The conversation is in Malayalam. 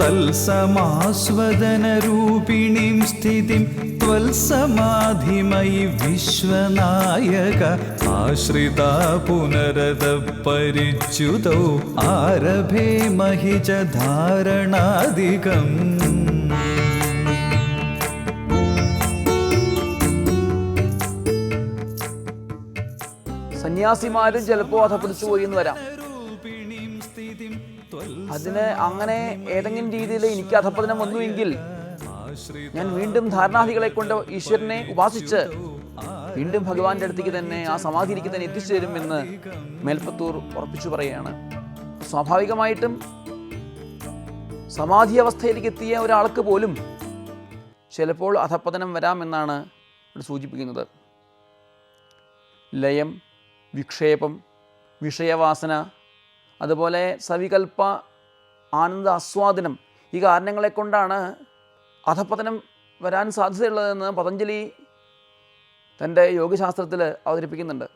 തൽസമാസ്വദനരൂപിണീം സ്ഥിതിം ത്വൽസമാധിമയി വിശ്വനായക ആശ്രിത പുനരത പരിച്യുതൗ ആരഭേ മഹിച ധാരണാധികം. സന്യാസിമാരും ചിലപ്പോൾ അധപ്പതിച്ചു പോയി എന്ന് വരാം. അതിന് അങ്ങനെ ഏതെങ്കിലും രീതിയിൽ എനിക്ക് അധപ്പതനം വന്നുവെങ്കിൽ ഞാൻ വീണ്ടും ധാരണാധികളെ കൊണ്ട് ഈശ്വരനെ ഉപാസിച്ച് വീണ്ടും ഭഗവാന്റെ അടുത്തേക്ക് തന്നെ ആ സമാധിയിലേക്ക് തന്നെ എത്തിച്ചു തരുമെന്ന് മേൽപ്പത്തൂർ ഉറപ്പിച്ചു പറയുകയാണ്. സ്വാഭാവികമായിട്ടും സമാധി അവസ്ഥയിലേക്ക് എത്തിയ ഒരാൾക്ക് പോലും ചിലപ്പോൾ അധപ്പതനം വരാമെന്നാണ് ഇവിടെ സൂചിപ്പിക്കുന്നത്. ലയം വിക്ഷേപം വിഷയവാസന അതുപോലെ സവികൽപ്പ ആനന്ദ ആസ്വാദനം ഈ കാരണങ്ങളെ കൊണ്ടാണ് അധപ്പതനം വരാൻ സാധ്യതയുള്ളതെന്ന് പതഞ്ജലി തന്റെ യോഗശാസ്ത്രത്തിൽ അവതരിപ്പിക്കുന്നുണ്ട്.